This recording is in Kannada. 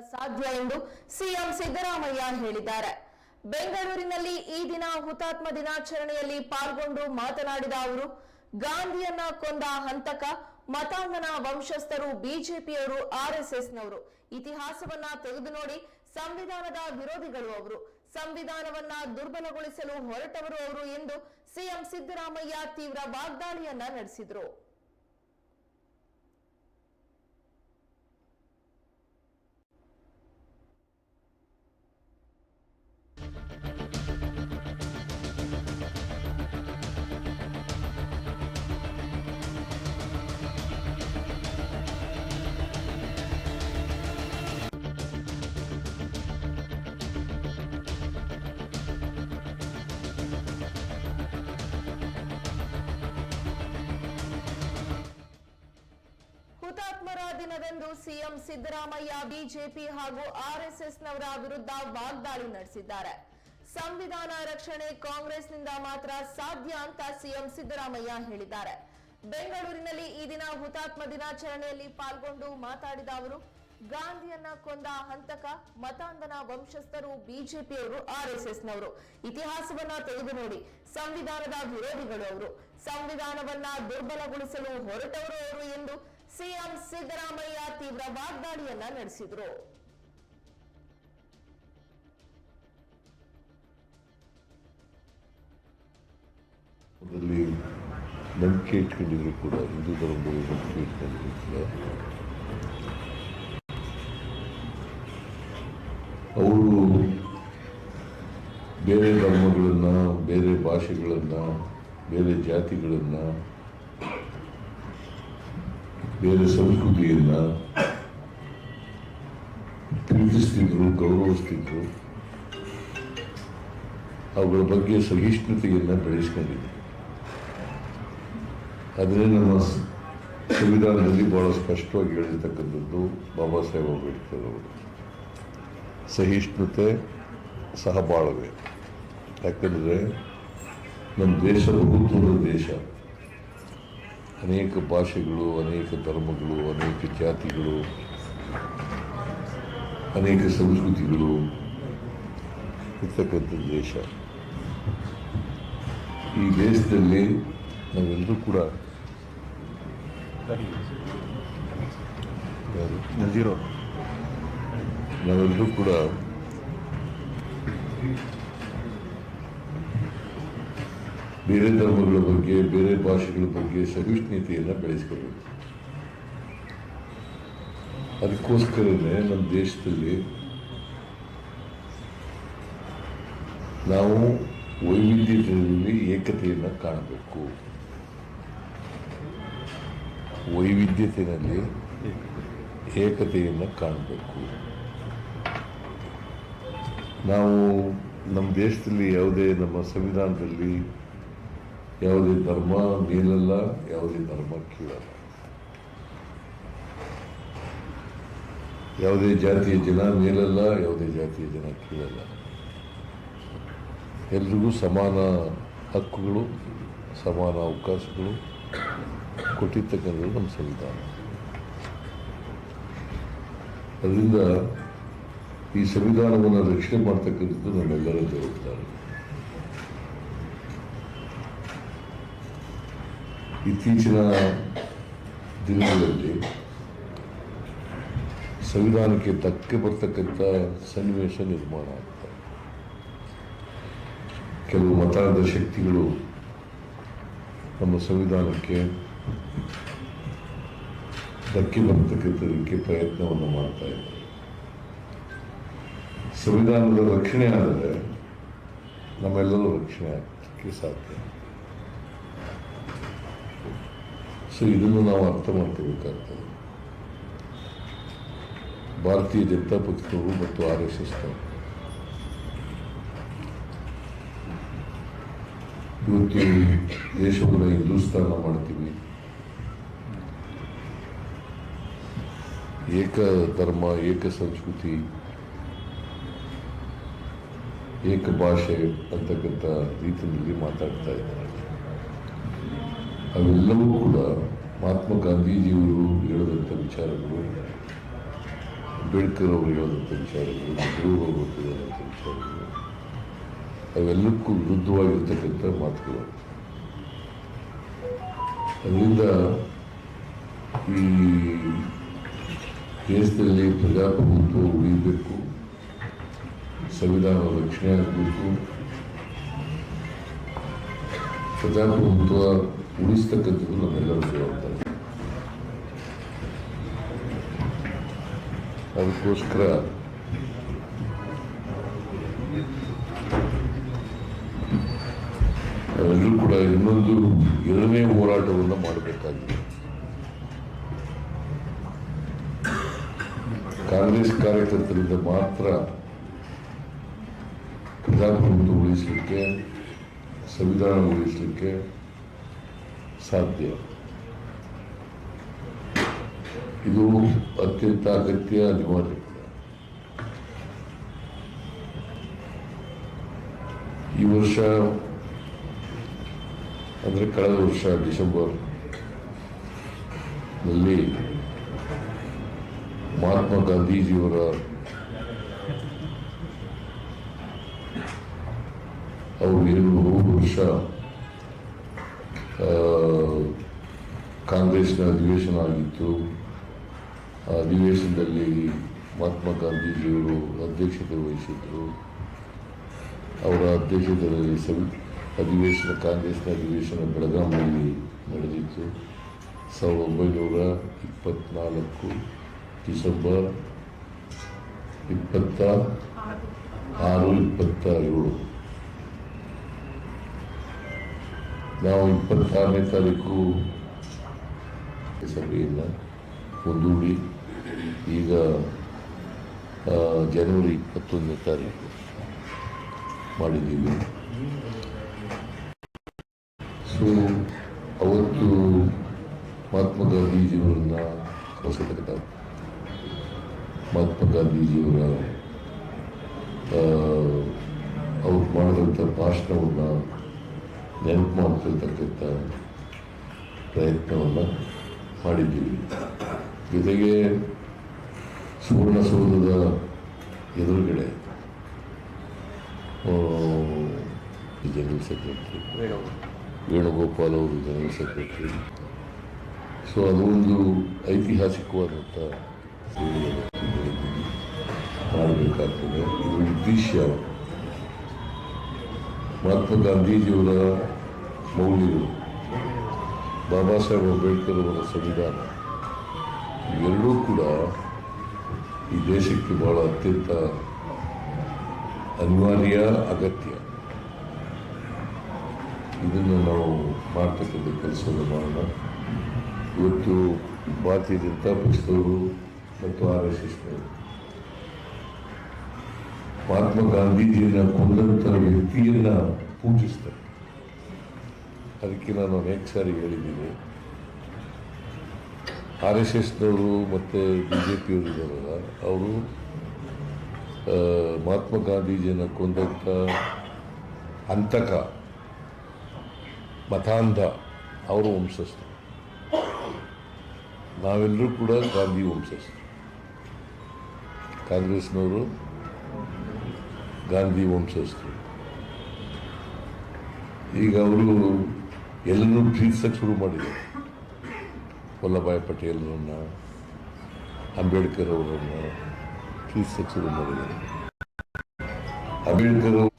ಸಾಧ್ಯ ಎಂದು ಸಿಎಂ ಸಿದ್ದರಾಮಯ್ಯ ಹೇಳಿದ್ದಾರೆ. ಬೆಂಗಳೂರಿನಲ್ಲಿ ಈ ದಿನ ಹುತಾತ್ಮ ದಿನಾಚರಣೆಯಲ್ಲಿ ಪಾಲ್ಗೊಂಡು ಮಾತನಾಡಿದ ಅವರು, ಗಾಂಧಿಯನ್ನ ಕೊಂದ ಹಂತಕ ಮತಾಂಗನ ವಂಶಸ್ಥರು ಬಿಜೆಪಿಯವರು ಆರ್ಎಸ್ಎಸ್ನವರು. ಇತಿಹಾಸವನ್ನ ತೆಗೆದು ನೋಡಿ ಸಂವಿಧಾನದ ವಿರೋಧಿಗಳು ಅವರು. ಸಂವಿಧಾನವನ್ನ ದುರ್ಬಲಗೊಳಿಸಲು ಹೊರಟವರು ಅವರು ಎಂದು ಸಿಎಂ ಸಿದ್ದರಾಮಯ್ಯ ತೀವ್ರ ವಾಗ್ದಾಳಿಯನ್ನ ನಡೆಸಿದರು. ದಿನದಂದು ಸಿಎಂ ಸಿದ್ದರಾಮಯ್ಯ ಬಿಜೆಪಿ ಹಾಗೂ ಆರ್ಎಸ್ಎಸ್ನವರ ವಿರುದ್ಧ ವಾಗ್ದಾಳಿ ನಡೆಸಿದ್ದಾರೆ. ಸಂವಿಧಾನ ರಕ್ಷಣೆ ಕಾಂಗ್ರೆಸ್ನಿಂದ ಮಾತ್ರ ಸಾಧ್ಯ ಅಂತ ಸಿಎಂ ಸಿದ್ದರಾಮಯ್ಯ ಹೇಳಿದ್ದಾರೆ. ಬೆಂಗಳೂರಿನಲ್ಲಿ ಈ ದಿನ ಹುತಾತ್ಮ ದಿನಾಚರಣೆಯಲ್ಲಿ ಪಾಲ್ಗೊಂಡು ಮಾತಾಡಿದ ಅವರು, ಗಾಂಧಿಯನ್ನ ಕೊಂದ ಹಂತಕ ಮತಾಂಧನ ವಂಶಸ್ಥರು ಬಿಜೆಪಿಯವರು ಆರ್ಎಸ್ಎಸ್ನವರು. ಇತಿಹಾಸವನ್ನ ತೆಗೆದು ನೋಡಿ, ಸಂವಿಧಾನದ ವಿರೋಧಿಗಳು ಅವರು. ಸಂವಿಧಾನವನ್ನ ದುರ್ಬಲಗೊಳಿಸಲು ಹೊರಟವರು ಅವರು ಎಂದು ಸಿಎಂ ಸಿದ್ದರಾಮಯ್ಯ ತೀವ್ರ ವಾಗ್ದಾಳಿಯನ್ನ ನಡೆಸಿದ್ರು. ನಂಬಿಕೆ ಇಟ್ಕೊಂಡಿದ್ರು ಕೂಡ ಹಿಂದೂ ಧರ್ಮದಲ್ಲಿ ನಂಬಿಕೆ ಇಟ್ಕೊಂಡಿದ್ರು ಕೂಡ. ಅವರು ಬೇರೆ ಧರ್ಮಗಳನ್ನು, ಬೇರೆ ಭಾಷೆಗಳನ್ನು, ಬೇರೆ ಜಾತಿಗಳನ್ನು ಬೇರೆ ಸಂಸ್ಕೃತಿಯನ್ನು ಪ್ರೀತಿಸ್ತಿದ್ರು ಗೌರವಿಸ್ತಿದ್ರು. ಅವುಗಳ ಬಗ್ಗೆ ಸಹಿಷ್ಣುತೆಯನ್ನು ಬೆಳೆಸ್ಕೊಂಡಿದ್ದೆ. ಅದನ್ನೇ ನಮ್ಮ ಸಂವಿಧಾನದಲ್ಲಿ ಬಹಳ ಸ್ಪಷ್ಟವಾಗಿ ಹೇಳಿರ್ತಕ್ಕಂಥದ್ದು ಬಾಬಾ ಸಾಹೇಬ್ ಅಂಬೇಡ್ಕರ್ ಅವರು. ಸಹಿಷ್ಣುತೆ ಸಹಬಾಳ್ವೆ. ಯಾಕಂದರೆ ನಮ್ಮ ದೇಶ ಬಹುತ್ವದ ದೇಶ. ಅನೇಕ ಭಾಷೆಗಳು ಅನೇಕ ಧರ್ಮಗಳು ಅನೇಕ ಜಾತಿಗಳು ಅನೇಕ ಸಂಸ್ಕೃತಿಗಳು ಇರ್ತಕ್ಕಂಥ ದೇಶ. ಈ ದೇಶದಲ್ಲಿ ನಾವೆಲ್ಲರೂ ಕೂಡ ನಾವೆಲ್ಲರೂ ಕೂಡ ಬೇರೆ ಧರ್ಮಗಳ ಬಗ್ಗೆ, ಬೇರೆ ಭಾಷೆಗಳ ಬಗ್ಗೆ ಸಹಿಷ್ಣುತೆಯನ್ನು ಬೆಳೆಸ್ಕೊಳ್ಬೇಕು ಅದಕ್ಕೋಸ್ಕರನೇ ನಮ್ಮ ದೇಶದಲ್ಲಿ ನಾವು ವೈವಿಧ್ಯತೆಯಲ್ಲಿ ಏಕತೆಯನ್ನು ಕಾಣಬೇಕು. ವೈವಿಧ್ಯತೆಯಲ್ಲಿ ಏಕತೆಯನ್ನು ಕಾಣಬೇಕು. ನಾವು ನಮ್ಮ ದೇಶದಲ್ಲಿ ಯಾವುದೇ ನಮ್ಮ ಸಂವಿಧಾನದಲ್ಲಿ ಯಾವುದೇ ಧರ್ಮ, ಮೇಲಲ್ಲ, ಯಾವುದೇ ಧರ್ಮ, ಕೀಳಲ್ಲ. ಯಾವುದೇ ಜಾತಿಯ ಜನ ಮೇಲಲ್ಲ, ಯಾವುದೇ ಜಾತಿಯ ಜನ ಕೀಳಲ್ಲ. ಎಲ್ರಿಗೂ ಸಮಾನ ಹಕ್ಕುಗಳು, ಸಮಾನ ಅವಕಾಶಗಳು ಕೊಟ್ಟಿರ್ತಕ್ಕಂಥದ್ದು ನಮ್ಮ ಸಂವಿಧಾನ. ಅದರಿಂದ ಈ ಸಂವಿಧಾನವನ್ನು ರಕ್ಷಣೆ ಮಾಡ್ತಕ್ಕಂಥದ್ದು ನಮ್ಮೆಲ್ಲರ ಜವಾಬ್ದಾರಿ. ಇತ್ತೀಚಿನ ದಿನಗಳಲ್ಲಿ ಸಂವಿಧಾನಕ್ಕೆ ಧಕ್ಕೆ ಬರ್ತಕ್ಕಂಥ ಸನ್ನಿವೇಶ ನಿರ್ಮಾಣ ಆಗ್ತದೆ ಕೆಲವು ಮತಾಂಧ ಶಕ್ತಿಗಳು ನಮ್ಮ ಸಂವಿಧಾನಕ್ಕೆ ಧಕ್ಕೆ ಬರ್ತಕ್ಕಂಥದಕ್ಕೆ ಪ್ರಯತ್ನವನ್ನು ಮಾಡ್ತಾ ಇದ್ದಾರೆ. ಸಂವಿಧಾನದ ರಕ್ಷಣೆ ಆದರೆ ನಮ್ಮೆಲ್ಲರೂ ರಕ್ಷಣೆ ಆಗ್ತಕ್ಕೆ ಸಾಧ್ಯ. ಸೊ ಇದನ್ನು ನಾವು ಅರ್ಥ ಮಾಡ್ಕೋಬೇಕಾಗ್ತದೆ. ಭಾರತೀಯ ಜನತಾ ಪಕ್ಷದವರು ಮತ್ತು ಆರ್ ಎಸ್ ಎಸ್ ಇವತ್ತು ದೇಶವನ್ನು ಹಿಂದೂಸ್ತಾನ ಮಾಡ್ತೀವಿ. ಏಕ ಧರ್ಮ, ಏಕ ಸಂಸ್ಕೃತಿ, ಏಕ ಭಾಷೆ ಅಂತಕ್ಕಂಥ ರೀತಿಯಲ್ಲಿ ಮಾತಾಡ್ತಾ ಇದ್ದಾರೆ. ಅವೆಲ್ಲವೂ ಕೂಡ ಮಹಾತ್ಮ ಗಾಂಧೀಜಿಯವರು ಹೇಳಿದಂಥ ವಿಚಾರಗಳು, ಅಂಬೇಡ್ಕರ್ ಅವರು ಹೇಳಿದಂಥ ವಿಚಾರಗಳು, ನೆಹರು ಅವರು ಹೇಳಿದಂಥ ವಿಚಾರಗಳು, ಅವೆಲ್ಲಕ್ಕೂ ವಿರುದ್ಧವಾಗಿರ್ತಕ್ಕಂಥ ಮಾತುಗಳು. ಅದರಿಂದ ಈ ದೇಶದಲ್ಲಿ ಪ್ರಜಾಪ್ರಭುತ್ವ ಉಳಿಯಬೇಕು ಸಂವಿಧಾನ ರಕ್ಷಣೆ ಆಗಬೇಕು, ಪ್ರಜಾಪ್ರಭುತ್ವ ಉಳಿಸ್ತಕ್ಕಂಥದ್ದು ನಮ್ಮೆಲ್ಲರ ಜವಾಬ್ದಾರಿ. ಅದಕ್ಕೋಸ್ಕರ ನಾವೆಲ್ಲರೂ ಕೂಡ ಇನ್ನೊಂದು ಎರಡನೇ ಹೋರಾಟವನ್ನು ಮಾಡಬೇಕಾಗಿದೆ. ಕಾಂಗ್ರೆಸ್ ಕಾರ್ಯಕರ್ತರಿಂದ ಮಾತ್ರ ಪ್ರಜಾಪ್ರಭುತ್ವ ಉಳಿಸಲಿಕ್ಕೆ, ಸಂವಿಧಾನ ಉಳಿಸಲಿಕ್ಕೆ ಸಾಧ್ಯ. ಇದು ಅತ್ಯಂತ ಅಗತ್ಯ ಅನಿವಾರ್ಯ. ಈ ವರ್ಷ, ಅಂದರೆ ಕಳೆದ ವರ್ಷ, ಡಿಸೆಂಬರ್ನಲ್ಲಿ ಮಹಾತ್ಮ ಗಾಂಧೀಜಿಯವರ ಅವರು ಏನು ವರ್ಷ ಕಾಂಗ್ರೆಸ್ನ ಅಧಿವೇಶನ ಆಗಿತ್ತು. ಆ ಅಧಿವೇಶನದಲ್ಲಿ ಮಹಾತ್ಮ ಗಾಂಧೀಜಿಯವರು ಅಧ್ಯಕ್ಷತೆ ವಹಿಸಿದ್ರು. ಅವರ ಅಧ್ಯಕ್ಷತೆಯಲ್ಲಿ ಸವಿ ಅಧಿವೇಶನ ಕಾಂಗ್ರೆಸ್ನ ಅಧಿವೇಶನ ಬೆಳಗಾವಿಯಲ್ಲಿ ನಡೆದಿತ್ತು. ಸಾವಿರದ ಒಂಬೈನೂರ ಇಪ್ಪತ್ನಾಲ್ಕು ಡಿಸೆಂಬರ್ ಇಪ್ಪತ್ತ ಆರು ಇಪ್ಪತ್ತ ಏಳು ನಾವು ಇಪ್ಪತ್ತಾರನೇ ತಾರೀಕು ಸಭೆಯನ್ನು ಮುಂದೂಡಿ ಈಗ ಜನವರಿ ಇಪ್ಪತ್ತೊಂದನೇ ತಾರೀಕು ಮಾಡಿದ್ದೀವಿ. ಸೊ ಅವತ್ತು ಮಹಾತ್ಮ ಗಾಂಧೀಜಿಯವರನ್ನ ಹೊಸತಕ್ಕ ಮಹಾತ್ಮ ಗಾಂಧೀಜಿಯವರ ಅವ್ರು ಮಾಡಿದಂಥ ಭಾಷಣವನ್ನು ನೆನಪು ಮಾಡ್ತಿರ್ತಕ್ಕಂಥ ಪ್ರಯತ್ನವನ್ನು ಮಾಡಿದ್ದೀವಿ. ಜೊತೆಗೆ ಸುವರ್ಣಸೌಧದ ಎದುರುಗಡೆ ಜನರಲ್ ಸೆಕ್ರೆಟರಿ ವೇಣುಗೋಪಾಲ್ ಅವರು ಜನರಲ್ ಸೆಕ್ರೆಟರಿ ಸೊ ಅದು ಒಂದು ಐತಿಹಾಸಿಕವಾದಂಥ ಮಾಡಬೇಕಾಗ್ತದೆ. ಇದು ಉದ್ದೇಶ. ಮಹಾತ್ಮ ಗಾಂಧೀಜಿಯವರ ಮೌಲ್ಯಗಳು. ಬಾಬಾ ಸಾಹೇಬ್ ಅಂಬೇಡ್ಕರ್ ಅವರ ಸಂವಿಧಾನ, ಇವೆರಡೂ ಕೂಡ ಈ ದೇಶಕ್ಕೆ ಬಹಳ ಅತ್ಯಂತ ಅನಿವಾರ್ಯ, ಅಗತ್ಯ. ಇದನ್ನು ನಾವು ಮಾಡ್ತಕ್ಕಂಥ ಕೆಲಸವನ್ನು ಮಾಡೋಣ ಇವತ್ತು ಭಾರತೀಯ ಜನತಾ ಪಕ್ಷದವರು ಮತ್ತು ಆರ್ ಎಸ್ ಎಸ್ನವರು ಮಹಾತ್ಮ ಗಾಂಧೀಜಿಯನ್ನ ಕೊಂದಂಥ ವ್ಯಕ್ತಿಯನ್ನ ಪೂಜಿಸ್ತಾರೆ. ಅದಕ್ಕೆ ನಾನು ಅನೇಕ ಸಾರಿ ಹೇಳಿದ್ದೀನಿ. ಆರ್ ಎಸ್ ಎಸ್ನವರು ಮತ್ತು ಬಿ ಜೆ ಪಿಯವರು ಇದ್ದಾರಲ್ಲ, ಅವರು ಮಹಾತ್ಮ ಗಾಂಧೀಜಿಯನ್ನು ಕೊಂದಂಥ ಅಂತಕ ಮತಾಂಧ, ಅವರು ವಂಶಸ್ಥರು. ನಾವೆಲ್ಲರೂ ಕೂಡ ಗಾಂಧಿ ವಂಶಸ್ಥರು. ಕಾಂಗ್ರೆಸ್ನವರು ಗಾಂಧಿ ವಂಶಸ್ಥರು. ಈಗ ಅವರು ಎಲ್ಲರೂ ಪ್ರೀತಿಸಕ್ಕೆ ಶುರು ಮಾಡಿದ್ದಾರೆ ವಲ್ಲಭಾಯ್ ಪಟೇಲ್ರನ್ನ ಅಂಬೇಡ್ಕರ್ ಅವರನ್ನು ಪ್ರೀತಿಸಕ್ಕೆ ಶುರು ಮಾಡಿದ್ದಾರೆ ಅಂಬೇಡ್ಕರ್ ಅವರು